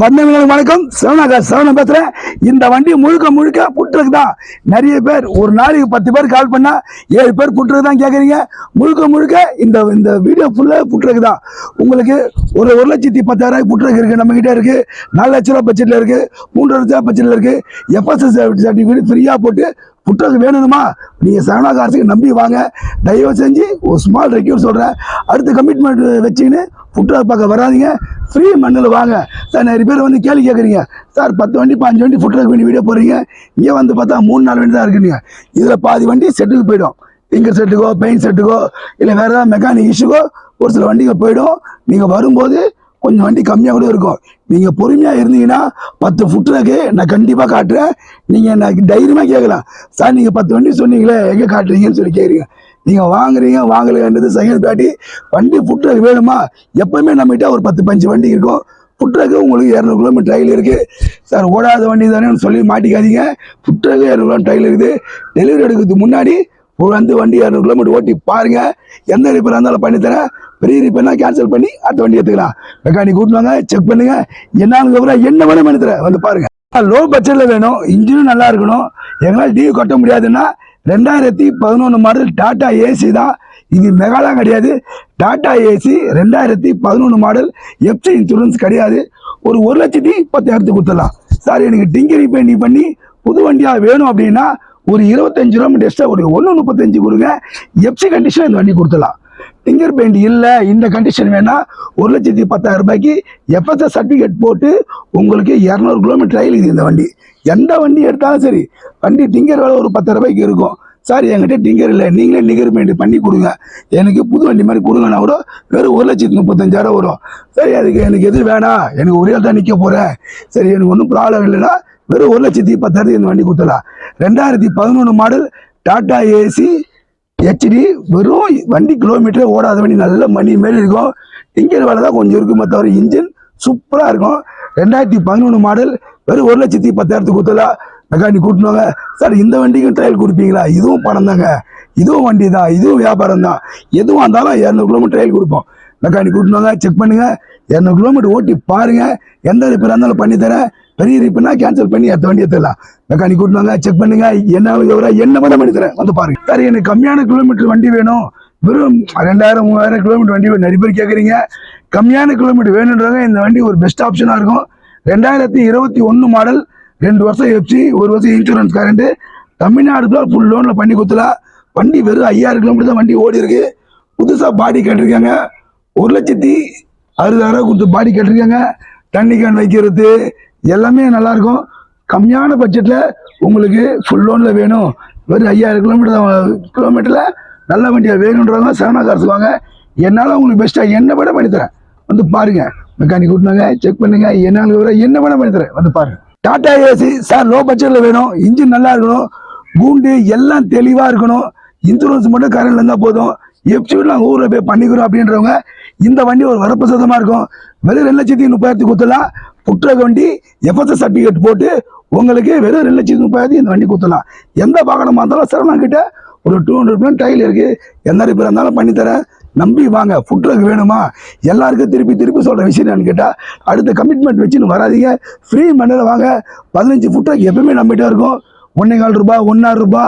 வந்தவங்களுக்கு வணக்கம். சரவணா சரவணன் பேசுறேன் இந்த வண்டி முழுக்க முழுக்க புட்டுருக்கு தான். நிறைய பேர் ஒரு நாளைக்கு பத்து பேர் கால் பண்ணா ஏழு பேர் புட்டுருக்கு தான் கேட்குறீங்க முழுக்க முழுக்க இந்த இந்த வீடியோ ஃபுல்லாக புட்டுருக்கு தான். உங்களுக்கு ஒரு ஒரு லட்சத்தி பத்தாயிரம் புட்டுருக்கு இருக்குது நம்மக்கிட்ட இருக்குது நாலு லட்ச ரூபா பட்ஜெட்ல இருக்குது மூன்று லட்ச ரூபா பட்ஜெட்ல இருக்குது எஃப்எஸ்எஸ் சர்டிஃபிகேட் ஃப்ரீயாக போட்டு புட்டுருக்கு வேணுமா நீங்கள் சரவணா நம்பி வாங்க. தயவு செஞ்சு ஒரு ஸ்மால் ரெக்யூர் சொல்கிறேன் அடுத்த கமிட்மெண்ட் வச்சுக்கின்னு புட்டுருக்கு பார்க்க வராதீங்க. ஃப்ரீ மண்ணில் வாங்க. சார் நிறைய பேர் வந்து கேள்வி கேட்குறீங்க. சார் பத்து வண்டி பாஞ்சு வண்டி ஃபுட்ரக் வண்டி வீடியோ போடுறீங்க. இங்கே வந்து பார்த்தா மூணு நாலு வண்டி தான் இருக்குங்க. இதில் பாதி வண்டி செட்டுக்கு போயிடும். ஃபிங்கர் செட்டுக்கோ பெயிண்ட் செட்டுக்கோ இல்லை வேறு ஏதாவது மெக்கானிக் இஷ்யூக்கோ ஒரு சில வண்டிகள் போயிடும். நீங்கள் வரும்போது கொஞ்சம் வண்டி கம்மியாக கூட இருக்கும். நீங்கள் பொறுமையாக இருந்தீங்கன்னா பத்து ஃபுட்ரக்கு நான் கண்டிப்பாக காட்டுறேன். நீங்கள் நான் தைரியமாக கேட்கலாம். சார் நீங்கள் பத்து வண்டி சொன்னீங்களே எங்கே காட்டுறீங்கன்னு சொல்லி கேட்குறீங்க. நீங்கள் வாங்குறீங்க வாங்கலைன்றது செகண்ட் தாட்டி வண்டி ஃபுட்ரக் வேணுமா? எப்போவுமே நம்மகிட்ட ஒரு பத்து பஞ்சு வண்டி இருக்கும். ஃபுட்ரக்கு உங்களுக்கு இரநூறு கிலோமீட்டர் ட்ரையில் இருக்குது சார் ஓடாத வண்டி தானே சொல்லி மாட்டிக்காதீங்க. ஃபுட்ரக்கு இரநூறு கிலோமீட்டர் ட்ரையில் இருக்குது. டெலிவரி எடுக்கிறதுக்கு முன்னாடி வந்து வண்டி இரநூறு கிலோமீட்டர் ஓட்டி பாருங்கள் எந்த ரிப்பேர் இருந்தாலும் பண்ணித்தரேன் பெரிய ரிப்பேர்னா கேன்சல் பண்ணி அடுத்த வண்டி எடுத்துக்கலாம் மெக்கானிக் கூட்டுவாங்க செக் பண்ணுங்க. என்னன்னு விவரம் என்ன வேணும் பண்ணி வந்து பாருங்க. லோ பட்ஜெட்டில் வேணும் இன்ஜினும் நல்லா இருக்கணும். எங்களால் டிவி கட்ட முடியாதுன்னா ரெண்டாயிரத்தி பதினொன்று மாடல் டாடா ஏசி தான். இது மெகாலாம் கிடையாது. டாடா ஏசி ரெண்டாயிரத்தி பதினொன்று மாடல் எஃப்சி இன்சூரன்ஸ் கிடையாது. ஒரு ஒரு லட்சத்தி பத்தாயிரத்துக்கு கொடுத்துடலாம். சார் எனக்கு டிங்கரி பெயிண்டிங் பண்ணி புது வண்டியாக வேணும் அப்படின்னா ஒரு இருபத்தஞ்சு கிலோமீட்டர் எக்ஸ்ட்ரா கொடுங்க. ஒன்று முப்பத்தஞ்சு கொடுங்க. எஃப்சி கண்டிஷன் இந்த வண்டி கொடுத்துடலாம். ஃபிங்கர் பெயிண்ட் இல்லை இந்த கண்டிஷன் வேணால் ஒரு லட்சத்தி பத்தாயிரம் ரூபாய்க்கு எஃப்எஸ்எஸ் சர்டிஃபிகேட் போட்டு உங்களுக்கு இரநூறு கிலோமீட்டர் ரயில் இந்த வண்டி. எந்த வண்டி எடுத்தாலும் சரி வண்டி டிங்கர் வேலை ஒரு பத்தாயிரம் ரூபாய்க்கு இருக்கும். சார் என்கிட்ட டிங்கர் இல்லை நீங்களே நிகர் பெயிண்ட் பண்ணி கொடுங்க. எனக்கு புது வண்டி மாதிரி கொடுங்கன்னா கூட வெறும் ஒரு லட்சத்தி முப்பத்தஞ்சாயிரம் வரும். சரி அதுக்கு எனக்கு எது வேணாம் எனக்கு ஒரே ஆள் தான் நிற்க போகிறேன் சரி எனக்கு ஒன்றும் ப்ராப்ளம் இல்லைன்னா வெறும் ஒரு லட்சத்தி பத்தாயிரத்துக்கு இந்த வண்டி கொடுத்துடலாம். ரெண்டாயிரத்தி பதினொன்று மாடல் டாடா ஏசி ஹெச்டி வெறும் வண்டி கிலோமீட்டரே ஓடாத வண்டி நல்ல மணி மாரி இருக்கும். டிங்கர் வேலை தான் கொஞ்சம் இருக்குமே தவிர இன்ஜின் சூப்பராக இருக்கும். ரெண்டாயிரத்தி பதினொன்று மாடல் வெறும் ஒரு லட்சத்தி பத்தாயிரத்துக்கு கொடுத்தலாம் மெக்கானிக் கூட்டினாங்க சார் இந்த வண்டிக்கும் ட்ரையல் கொடுப்பீங்களா? இதுவும் பணம் தாங்க. இதுவும் வண்டி தான். இதுவும் வியாபாரம் தான். எதுவும் இருந்தாலும் இரநூறு கிலோமீட்டர் ட்ரையல் கொடுப்போம். மெக்கானிக் கூட்டினாங்க செக் பண்ணுங்க. இரநூறு கிலோமீட்டர் ஓட்டி பாருங்கள் எந்த ரிப்பேர் இருந்தாலும் பண்ணித்தரேன். பெரிய ரிப்பேர்னா கேன்சல் பண்ணி அடுத்த வண்டி எடுத்துடலாம் மெக்கானிக் கூட்டினாங்க செக் பண்ணுங்க. என்ன விவரம் என்ன பண்ண பண்ணி வந்து பாருங்க. சார் எனக்கு கம்மியான கிலோமீட்டர் வண்டி வேணும். வெறும் ரெண்டாயிரம் மூவாயிரம் கிலோமீட்டர் வண்டி நிறைய பேர் கேட்குறீங்க கம்மியான கிலோமீட்டர் வேணுன்றவங்க இந்த வண்டி ஒரு பெஸ்ட் ஆப்ஷனாக இருக்கும். ரெண்டாயிரத்தி இருபத்தி ஒன்று மாடல் ரெண்டு வருஷம் எஃப்சி ஒரு வருஷம் இன்சூரன்ஸ் கரண்ட்டு தமிழ்நாடு தான் ஃபுல் லோனில் பண்ணி கொடுத்துலாம் வண்டி வெறும் ஐயாயிரம் கிலோமீட்டர் தான் வண்டி ஓடி இருக்கு. புதுசாக பாடி கேட்டிருக்காங்க. ஒரு லட்சத்தி அறுபதாயிரம் கொடுத்து பாடி கேட்டிருக்காங்க. தண்ணி கேன் வைக்கிறது. எல்லாமே நல்லாயிருக்கும். கம்மியான பட்ஜெட்டில் உங்களுக்கு ஃபுல் லோனில் வேணும். வெறும் ஐயாயிரம் கிலோமீட்டர் கிலோமீட்டரில் நல்ல வண்டியாக வேணுன்றவங்க சரணா காசு வாங்க என்னால் உங்களுக்கு பெஸ்ட்டாக என்ன வேணால் பண்ணித்தரேன் வந்து பாருங்கள் மெக்கானிக் கூட்டினாங்க செக் பண்ணுங்கள் என்ன விவரம் என்ன வேணால் பண்ணித்தரேன் வந்து பாருங்க. டாடா ஏசி சார் லோ பட்ஜெட்டில் வேணும். இன்ஜின் நல்லா இருக்கணும். பூண்டு எல்லாம் தெளிவாக இருக்கணும். இன்சூரன்ஸ் மட்டும் கரண்டில் இருந்தால் போதும். எப்சியூட் நாங்கள் ஊரில் போய் பண்ணிக்கிறோம் அப்படின்றவங்க இந்த வண்டி ஒரு வரப்பிரசாதமாக இருக்கும். வெறும் ரெண்டு லட்சத்தி முப்பதாயிரத்தி கொடுத்துலாம் புற்றக வண்டி எஃப்எஸ்எஸ் சர்டிஃபிகேட் போட்டு உங்களுக்கு வெறும் ரெண்டு லட்சத்தி முப்பதாயிரத்தி இந்த வண்டி கொடுத்துடலாம். எந்த வாகனமாக இருந்தாலும் சரவணா கிட்ட ஒரு டூ ஹண்ட்ரட் பிளான் டைல் இருக்குது எந்த பேர் இருந்தாலும் பண்ணித்தரேன் நம்பி வாங்க. ஃபுட்ரக் வேணுமா? எல்லாருக்கும் திருப்பி திருப்பி சொல்கிற விஷயம் என்னன்னு கேட்டால் அடுத்த கமிட்மெண்ட் வச்சுன்னு வராதீங்க. ஃப்ரீ மண்ணில் வாங்க. பதினஞ்சு ஃபுட்ரக் எப்பவுமே நம்மகிட்ட இருக்கும். ஒன்றே கால் ரூபா ஒன்றாறு ரூபா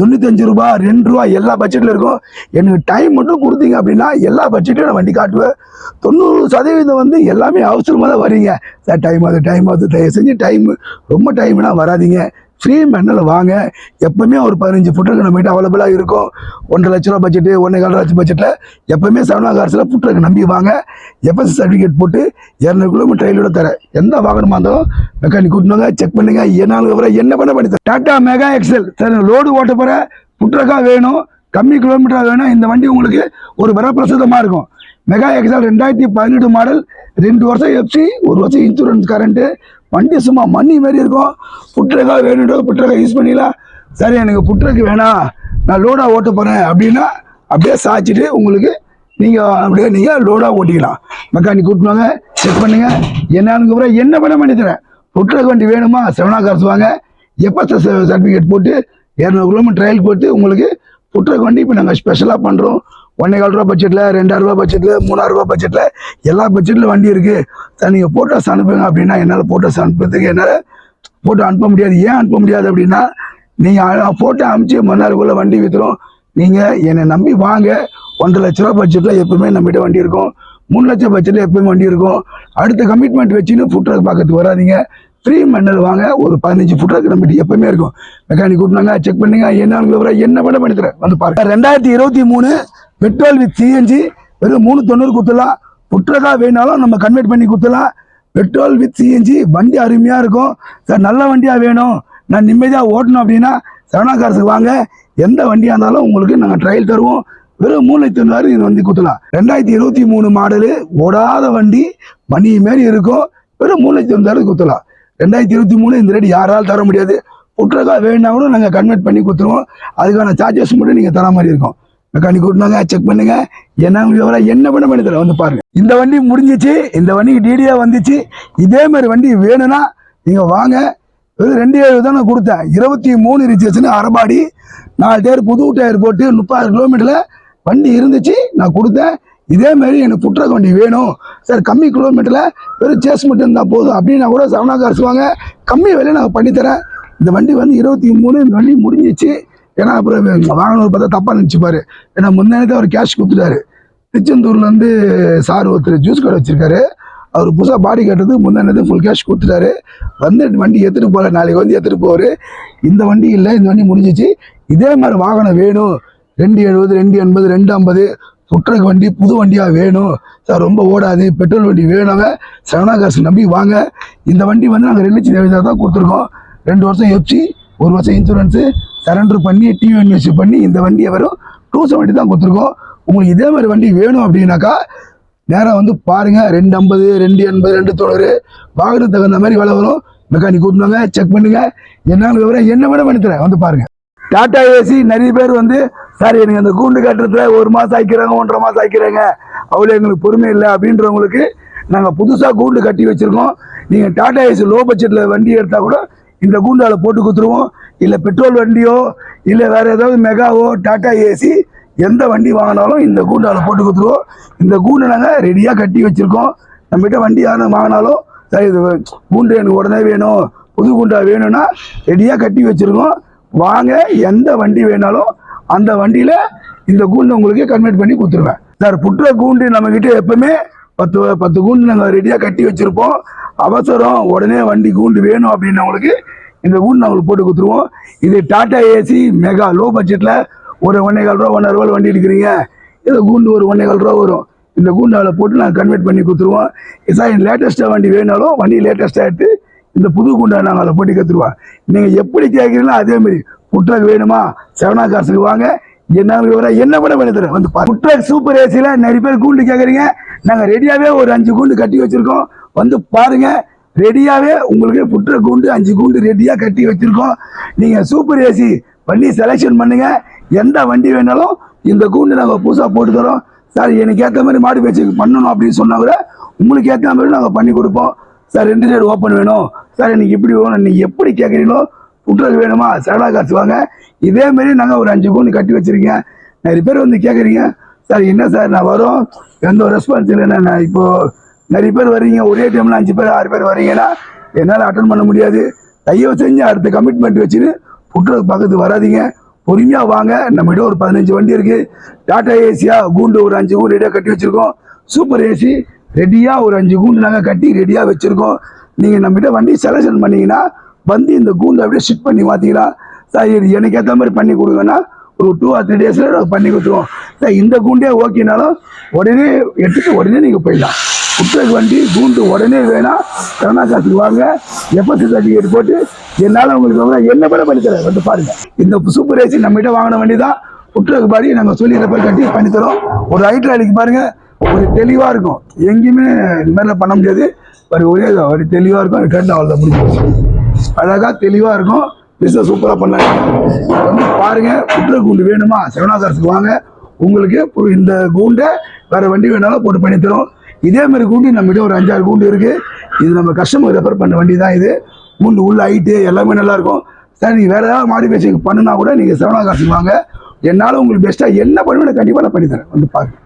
தொண்ணூத்தஞ்சு ரூபா ரெண்டு ரூபா எல்லா பட்ஜெட்டில் இருக்கும். எனக்கு டைம் மட்டும் கொடுத்தீங்க அப்படின்னா எல்லா பட்ஜெட்லையும் நான் வண்டி காட்டுவேன். தொண்ணூறு சதவீதம் வந்து எல்லாமே அவசரமாக தான் வரீங்க சார் டைம் ஆகுது டைம் ஆகுது. தயவு செஞ்சு டைம் ரொம்ப டைம்னா வராதீங்க. ஃப்ரீ மண்ணில் வாங்க. எப்பவுமே ஒரு பதினஞ்சு ஃபுட்ருக்கு நம்மகிட்ட அவைலபிளாக இருக்கும். ஒன்றரை லட்ச ரூபா பட்ஜெட்டு ஒன்றே கால் லட்சம் பட்ஜெட்டில் எப்பவுமே செவனா கார்ஸில் ஃபுட்ருக்கு நம்பி வாங்க. எஃப்எஸ்சி சர்டிஃபிகேட் போட்டு இரநூறு கிலோமீட்டர் ட்ரெயிலோட தரேன் எந்த வாகனமாக இருந்தாலும் மெக்கானிக் கூட்டினாங்க செக் பண்ணுங்க. என்ன விவரம் என்ன பண்ண பண்ணி தரேன். மெகா எக்ஸல் சார் லோடு ஓட்ட போகிற ஃபுட்ரக்காக வேணும். கம்மி கிலோமீட்டராக வேணும். இந்த வண்டி உங்களுக்கு ஒரு வரப்பிரசாதமாக இருக்கும். மெகா எக்ஸால் ரெண்டாயிரத்தி பதினெட்டு மாடல் ரெண்டு வருஷம் எஃப்சி ஒரு வருஷம் இன்சூரன்ஸ் கரண்ட்டு வண்டி சும்மா மண்ணி மாதிரி இருக்கும். புட்ரக்காக வேணுன்றது புட்ரக்காக யூஸ் பண்ணிக்கலாம் சரி எனக்கு புட்ரக்கு வேணாம். நான் லோடாக ஓட்ட போகிறேன் அப்படின்னா அப்படியே சாய்ச்சிட்டு உங்களுக்கு நீங்கள் அப்படியே நீங்கள் லோடாக ஓட்டிக்கலாம். மெக்கானிக் கூட்டினாங்க செக் பண்ணுங்கள் என்னன்னு அப்புறம் என்ன பண்ண பண்ணி தரேன் புட்ரக் வண்டி வேணுமா? செவனா காசு வாங்க. எப்போ சர்டிஃபிகேட் போட்டு இரநூறு கிலோமீட்டர் ட்ரையல் போட்டு உங்களுக்கு புட்ரக் வண்டி இப்போ நாங்கள் ஸ்பெஷலாக பண்ணுறோம் ஒன்னே கால் ரூபா பட்ஜெட்டில் ரெண்டாயிரம் ரூபா பட்ஜெட்டில் மூணாயிரரூபா பட்ஜெட்டில் எல்லா பட்ஜெட்டில் வண்டி இருக்குது சார் நீங்கள் ஃபோட்டோஸ் அனுப்புங்க அப்படின்னா என்னால் ஃபோட்டோஸ் அனுப்புறதுக்கு என்னால் ஃபோட்டோ அனுப்ப முடியாது. ஏன் அனுப்ப முடியாது அப்படின்னா நீங்கள் ஃபோட்டோ அனுப்பிச்சு மறுநாளுக்குள்ளே வண்டி விற்றுரும் நீங்கள் என்னை நம்பி வாங்க. ஒன்றரை லட்ச ரூபா பட்ஜெட்டில் எப்பவுமே நம்மகிட்ட வண்டி இருக்கும். மூணு லட்சம் பட்ஜெட்டில் எப்பவுமே வண்டி இருக்கும். அடுத்த கமிட்மெண்ட் வச்சுன்னு ஃபுட் ட்ரக் பார்க்கறதுக்கு வராதீங்க. ஃப்ரீ மண்டல் வாங்க. ஒரு பதினஞ்சு ஃபுட் ட்ரக் நம்மகிட்ட எப்பவுமே இருக்கும். மெக்கானிக் கூட்டினாங்க செக் பண்ணுங்க. என்ன என்ன பண்ண பண்ணி தரேன் வந்து பாருங்க. ரெண்டாயிரத்தி இருபத்தி மூணு பெட்ரோல் வித் சிஎன்ஜி வெறும் மூணு தொண்ணூறு கொடுத்துலாம் புற்றகா வேணாலும் நம்ம கன்வெர்ட் பண்ணி கொடுத்துலாம் பெட்ரோல் வித் சிஎன்ஜி வண்டி அருமையாக இருக்கும். சார் நல்ல வண்டியாக வேணும். நான் நிம்மதியாக ஓட்டணும் அப்படின்னா சரணா காசுக்கு வாங்க. எந்த வண்டியாக இருந்தாலும் உங்களுக்கு நாங்கள் ட்ரையல் தருவோம். வெறும் மூணு லட்சம் தொண்ணூறு இது வண்டி கொடுத்துலாம் ரெண்டாயிரத்தி இருபத்தி மூணு மாடலு ஓடாத வண்டி மணி மாரி இருக்கும். வெறும் மூணு லட்சம் தொண்ணூறு கொடுத்துலாம் ரெண்டாயிரத்தி இருபத்தி மூணு இந்த ரேட் யாராலும் தர முடியாது. புற்றகா வேணும்னா கூட நாங்கள் கன்வெர்ட் பண்ணி கொடுத்துருவோம் அதுக்கான சார்ஜஸ் மட்டும் நீங்கள் தர மாதிரி இருக்கும். மெக்கானிக் கூட்டினாங்க செக் பண்ணுங்க. என்ன விவரம் என்ன பண்ண பண்ணி தரேன் வந்து பாருங்க. இந்த வண்டி முடிஞ்சிச்சு இந்த வண்டிக்கு டிடியா வந்துச்சு. இதே மாதிரி வண்டி வேணும்னா நீங்கள் வாங்க. வெறும் ரெண்டு ஏழு தான் நான் கொடுத்தேன். இருபத்தி மூணு ரிஜிஸ்ட்ரேஷன் அரைபாடி நாலு டயர் புது டயர் போட்டு முப்பது கிலோமீட்டரில் வண்டி இருந்துச்சு நான் கொடுத்தேன். இதே மாதிரி எனக்கு புட்ரக் வண்டி வேணும். சார் கம்மி கிலோமீட்டரில் வெறும் சேஸ் மட்டும் இருந்தால் போதும். அப்படின்னா கூட சவனா காசு கம்மி விலையை நான் பண்ணித்தரேன். இந்த வண்டி வந்து இருபத்தி மூணு இந்த வண்டி முடிஞ்சிச்சு. ஏன்னா அப்புறம் வாங்கினவர் பார்த்தா தப்பாக நினச்சிப்பாரு. ஏன்னா முன்னாடி அவர் கேஷ் கொடுத்துட்டாரு. திருச்செந்தூர்லேருந்து சார் ஒருத்தர் ஜூஸ் கடை வச்சிருக்காரு. அவர் புதுசாக பாடி கட்டுறது முன்னாடி ஃபுல் கேஷ் கொடுத்துட்டாரு. வந்து வண்டி எடுத்துகிட்டு போகல நாளைக்கு வந்து எடுத்துகிட்டு போவார். இந்த வண்டி இல்லை இந்த வண்டி முடிஞ்சிச்சு. இதே மாதிரி வாகனம் வேணும். ரெண்டு எழுபது ரெண்டு எண்பது ரெண்டு ஐம்பது. சுற்றுக்கு வண்டி புது வண்டியாக வேணும். சார் ரொம்ப ஓடாது. பெட்ரோல் வண்டி வேணுங்க. சரவணா காசு நம்பி வாங்க. இந்த வண்டி வந்து நாங்கள் ரெண்டு லட்சம் தான் கொடுத்துருக்கோம். ரெண்டு வருஷம் எஃப்சி ஒரு வருஷம் இன்சூரன்ஸு சரண்டர் பண்ணி டிஎன்எஸ்சி பண்ணி இந்த வண்டியை வரும் டூ செவன்ட்டி தான் கொடுத்துருக்கோம். உங்களுக்கு இதே மாதிரி வண்டி வேணும் அப்படின்னாக்கா நேராக வந்து பாருங்கள் ரெண்டு ஐம்பது ரெண்டு எண்பது ரெண்டு தொண்ணூறு வாகனத்துக்கு தகுந்த மாதிரி விலை வரும். மெக்கானிக் கூட்டினாங்க செக் பண்ணுங்கள் என்னன்னு விவரம் என்ன விட பண்ணி தரேன். வந்து பாருங்கள் டாட்டா ஏசி நிறைய பேர் வந்து சார் எனக்கு அந்த கூண்டு கட்டுறதுல ஒரு மாதம் ஆய்க்கிறாங்க ஒன்றரை மாதம் ஆய்க்கிறாங்க. அவ்வளோ எங்களுக்கு பொறுமை இல்லை. அப்படின்றவங்களுக்கு நாங்கள் புதுசாக கூண்டு கட்டி வச்சுருக்கோம். நீங்கள் டாட்டா ஏசி லோ பட்ஜெட்டில் வண்டி எடுத்தால் கூட இந்த கூண்டால போட்டு கொடுத்துருவோம் இல்லை பெட்ரோல் வண்டியோ இல்லை வேறு ஏதாவது மெகாவோ டாட்டா ஏசி எந்த வண்டி வாங்கினாலும் இந்த கூண்டால போட்டு கொடுத்துருவோம் இந்த கூண்டை நாங்கள் ரெடியாக கட்டி வச்சுருக்கோம். நம்மகிட்ட வண்டி யாரும் வாங்கினாலும் சரி இது கூண்டு எனக்கு உடனே வேணும் புது கூண்டா வேணும்னா ரெடியாக கட்டி வச்சுருக்கோம். வாங்க எந்த வண்டி வேணாலும் அந்த வண்டியில் இந்த கூண்டை உங்களுக்கு கன்வெர்ட் பண்ணி கொடுத்துருவேன் சார் புற்ற கூண்டு நம்மக்கிட்ட எப்பவுமே பத்து பத்து கூண்டு நாங்கள் ரெடியாக கட்டி வச்சுருப்போம். அவசரம் உடனே வண்டி கூண்டு வேணும் அப்படின்னவங்களுக்கு இந்த கூண்டு நாங்கள் போட்டு கொடுத்துருவோம். இது டாடா ஏசி மெகா லோ பட்ஜெட்டில் ஒரு ஒன்றே கால் ரூபா ஒன்றரை ரூபாய் வண்டி எடுக்கிறீங்க. இது கூண்டு ஒரு ஒன்றே கால் ரூபா வரும். இந்த கூண்டு அதில் போட்டு நாங்கள் கன்வெர்ட் பண்ணி கொடுத்துருவோம். சார் லேட்டஸ்ட்டாக வண்டி வேணாலும் வண்டி லேட்டஸ்ட்டாக எடுத்து இந்த புது குண்டை நாங்கள் அதை போட்டு கற்றுருவோம் நீங்கள் எப்படி கேட்குறீங்களோ அதேமாரி மாதிரி புட்ரக் வேணுமா? செவனா காசுக்கு வாங்க. என்ன விவரம் என்ன பண்ண பண்ணி தரேன் வந்து பாருங்க சூப்பர் ஏசியில் நிறைய பேர் கூண்டு கேட்குறீங்க நாங்கள் ரெடியாகவே ஒரு அஞ்சு கூண்டு கட்டி வச்சுருக்கோம். வந்து பாருங்கள் ரெடியாகவே உங்களுக்கு புற்ற கூண்டு அஞ்சு கூண்டு ரெடியாக கட்டி வச்சுருக்கோம். நீங்கள் சூப்பர் ஏசி பண்ணி செலெக்ஷன் பண்ணுங்கள் எந்த வண்டி வேணாலும் இந்த கூண்டு நாங்கள் புதுசாக போட்டு தரோம். சார் எனக்கு ஏற்ற மாதிரி மாடு பேச்சு பண்ணணும் அப்படின்னு சொன்னா கூட உங்களுக்கு ஏற்ற மாதிரி நாங்கள் பண்ணி கொடுப்போம். சார் ரெண்டு சைடு ஓப்பன் வேணும். சார் எனக்கு இப்படி வேணும். நீங்கள் எப்படி கேட்குறீங்களோ புட்ரக் வேணுமா? சரடா காசு வாங்க. இதே மாதிரி நாங்கள் ஒரு அஞ்சு கூண்டு கட்டி வச்சுருக்கேன் நிறைய பேர் வந்து கேட்குறீங்க சார் என்ன சார் நான் வரோம்? எந்த ஒரு ரெஸ்பான்ஸ் இல்லைண்ணா நான் இப்போது நிறைய பேர் வரீங்க ஒரே டைமில் அஞ்சு பேர் ஆறு பேர் வரீங்கன்னா என்னால் அட்டன் பண்ண முடியாது. தயவு செஞ்சு அடுத்த கமிட்மெண்ட் வச்சுன்னு புட்ரக் பக்கத்து வராதீங்க. பொறுமையாக வாங்க. நம்மகிட்ட ஒரு பதினஞ்சு வண்டி இருக்குது டாட்டா ஏசியா கூண்டு ஒரு அஞ்சு கூண்டு ரெடியாக கட்டி வச்சுருக்கோம். சூப்பர் ஏசி ரெடியாக ஒரு அஞ்சு கூண்டு நாங்கள் கட்டி ரெடியாக வச்சுருக்கோம். நீங்கள் நம்மகிட்ட வண்டி செலெக்ஷன் பண்ணிங்கன்னா வந்து இந்த கூண்டு அப்படியே ஷிட் பண்ணி மாற்றிக்கலாம் சார் இது எனக்கு ஏற்ற மாதிரி பண்ணி கொடுங்கன்னா ஒரு டூ ஆர் த்ரீ டேஸில் நாங்கள் பண்ணி கொடுத்துருவோம். சார் இந்த கூண்டே ஓகேனாலும் உடனே எடுத்துட்டு உடனே நீங்கள் போயிடலாம். குற்றக்கு வண்டி கூண்டு உடனே வேணாம் கருணா காசுக்கு வாங்க. எஃப்எஸ்சி சர்டிஃபிகேட் போட்டு என்னால் உங்களுக்கு என்ன பண்ண பண்ணி தரேன்? வந்து பாருங்கள் இந்த சூப்பர் ஏசி நம்மகிட்ட வாங்கின வண்டி தான். குற்றக்கு பாடி நாங்கள் சொல்லி போய் கட்டி பண்ணித்தரோம் ஒரு ஹைட்ராலிக் பாருங்கள் ஒரு தெளிவாக இருக்கும். எங்கேயுமே இந்த மாதிரிலாம் பண்ண முடியாது. ஒரு ஒரே ஒரு தெளிவாக இருக்கும். ட்ரெண்ட் அவ்வளோ முடிஞ்சு அழகாக தெளிவாக இருக்கும். பிஸ்னஸ் சூப்பராக பண்ணாங்க. வந்து பாருங்க குற்ற கூண்டு வேணுமா? செவனாசாரத்துக்கு வாங்க. உங்களுக்கு இந்த கூண்டை வேற வண்டி வேணாலும் போட்டு பண்ணி தரும் இதே மாதிரி கூண்டு நம்மகிட்ட ஒரு அஞ்சாறு கூண்டு இருக்கு. இது நம்ம கஸ்டமர் ரெஃபர் பண்ண வண்டி தான் இது. கூண்டு உள்ள ஹைட்டு எல்லாமே நல்லா இருக்கும். சார் நீங்கள் வேற ஏதாவது மாடிஃபிகேஷன் பண்ணுனா கூட நீங்கள் செவனாசாரத்துக்கு வாங்க. என்னால் உங்களுக்கு பெஸ்ட்டாக என்ன பண்ணுவேன் கண்டிப்பாக நான் பண்ணி தரேன். வந்து பாருங்க.